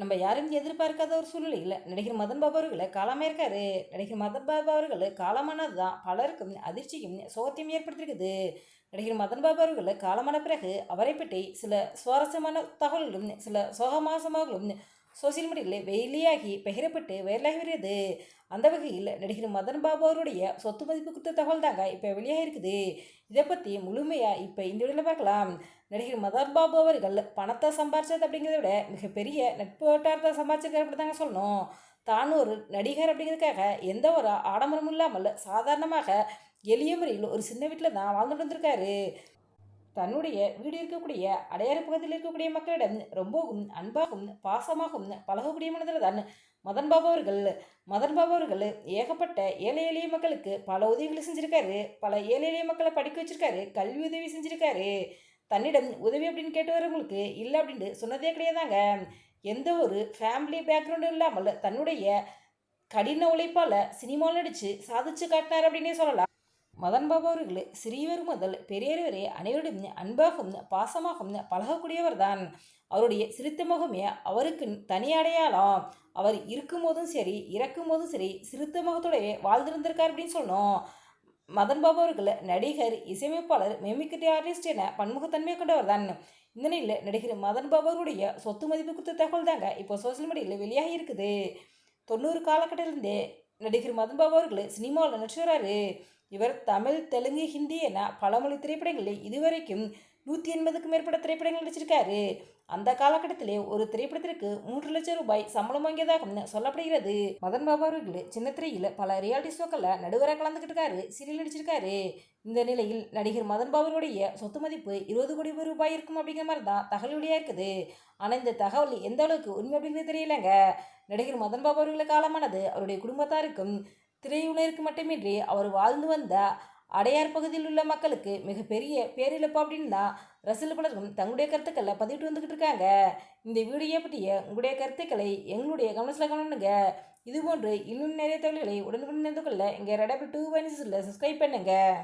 நம்ம யாரும் எதிர்பார்க்காத ஒரு சூழ்நிலையில் நடிகர் மதன் பாபு அவர்களை காலமாக இருக்காரு. நடிகர் மதன் பாபு அவர்கள் காலமானது தான் பலருக்கும் அதிர்ச்சியும் சோகத்தையும் ஏற்படுத்தியிருக்குது. நடிகர் மதன் பாபு அவர்கள் காலமான பிறகு அவரை பற்றி சில சுவாரஸ்யமான தகவல்களும் சில சோகமாசமாகவும் சோசியல் மீடியாவில் வெளியாகி பகிரப்பட்டு வைரலாகி வருகிறது அந்த வகையில் நடிகர் மதன் பாபு அவருடைய சொத்து மதிப்பு குறித்த தகவல் தாங்க இப்போ வெளியாக இருக்குது இதை பற்றி முழுமையாக இப்போ இந்த வீடியோவில் பார்க்கலாம். நடிகர் மதன் பாபு அவர்கள் பணத்தை சம்பாரிச்சது அப்படிங்கிறத விட மிகப்பெரிய நட்பு வட்டாரத்தை சம்பாரிச்சிருக்காரு அப்படி தாங்க சொல்லணும். தான் ஒரு நடிகர் அப்படிங்கிறதுக்காக எந்த ஒரு ஆடம்பரமும் இல்லாமல் சாதாரணமாக எளிய முறையில் ஒரு சின்ன வீட்டில் தான் வாழ்ந்துட்டு வந்திருக்காரு. தன்னுடைய வீடு இருக்கக்கூடிய அடையாறு பகுதியில் இருக்கக்கூடிய மக்களிடம் ரொம்பவும் அன்பாகவும் பாசமாகவும் பழகக்கூடிய மனிதர் தான் மதன் பாபா அவர்கள். மதன் பாபா அவர்கள் ஏகப்பட்ட ஏழை எளிய மக்களுக்கு பல உதவிகளை செஞ்சுருக்காரு. பல ஏழை எளிய மக்களை படிக்க வச்சிருக்காரு. கல்வி உதவி செஞ்சுருக்காரு. தன்னிடம் உதவி அப்படின்னு கேட்டு வரவங்களுக்கு இல்லை அப்படின்ட்டு சொன்னதே கிடையாதாங்க. எந்த ஒரு ஃபேமிலி பேக்ரவுண்டும் இல்லாமல் தன்னுடைய கடின உழைப்பால் சினிமாவில் நடித்து சாதிச்சு காட்டினார் அப்படின்னே சொல்லலாம். மதன் சிறியவர் முதல் பெரியவர் வரை அனைவரிடம் அன்பாகவும் பாசமாகவும் பழகக்கூடியவர் தான் அவருடைய சிரித்த முகமே அவருக்கு தனி அடையாளம் அவர் இருக்கும்போதும் சரி இறக்கும் போதும் சரி சிறுத்த முகத்தோடவே வாழ்ந்திருந்திருக்கார் அப்படின்னு சொல்லணும். மதன் பாபு அவர்கள் நடிகர் இசையமைப்பாளர் மெமிக்கிட்டி ஆர்டிஸ்ட் என பன்முகத்தன்மை கொண்டவர் தான் இந்த நிலையில் நடிகர் மதன் பாபு அவருடைய சொத்து மதிப்பு குறித்த தகவல் தாங்க இப்போ சோசியல் மீடியாவில் வெளியாகி இருக்குது. தொண்ணூறு காலகட்டத்திலிருந்தே நடிகர் மதன் பாபு அவர்கள் சினிமாவில் நடிச்சு வராரு. இவர் தமிழ் தெலுங்கு ஹிந்தி என பலமொழி திரைப்படங்களில் இதுவரைக்கும் நூற்றி எண்பதுக்கும் மேற்பட்ட திரைப்படங்கள் நடிச்சிருக்காரு. அந்த காலகட்டத்திலே ஒரு திரைப்படத்திற்கு மூன்று லட்சம் ரூபாய் சம்பளம் வாங்கியதாக சொல்லப்படுகிறது. மதன் பாபா அவர்கள் சின்ன திரையில் பல ரியாலிட்டி ஷோக்களில் நடுவராக கலந்துக்கிட்டு இருக்காரு சீரியல் நடிச்சிருக்காரு. இந்த நிலையில் நடிகர் மதன் பாபருடைய சொத்து மதிப்பு இருபது கோடி ரூபாய் இருக்கும் அப்படிங்கிற மாதிரி தான் தகவல் வெளியாக இருக்குது. ஆனால் இந்த தகவல் எந்த அளவுக்கு உண்மை அப்படிங்கிறது தெரியலங்க. நடிகர் மதன் பாபு அவர்களுக்கு காலமானது அவருடைய குடும்பத்தாருக்கும் திரையுலகிற்கு மட்டுமின்றி அவர் வாழ்ந்து வந்த அடையார் பகுதியில் உள்ள மக்களுக்கு மிகப்பெரிய பேரிழப்பு அப்படின்னு தான் ரசில் பலரும் தங்களுடைய கருத்துக்களை பதிவிட்டு வந்துக்கிட்டு இருக்காங்க. இந்த வீடியோ பற்றிய உங்களுடைய கருத்துக்களை எங்களுடைய கவனத்தில் கவனிங்க இதுபோன்று இன்னும் நிறைய தகவல்களை உடனுக்குடன் தெரிந்து கொள்ள இங்கே ரெடபிள் டூ வைனஸில் சப்ஸ்கிரைப் பண்ணுங்கள்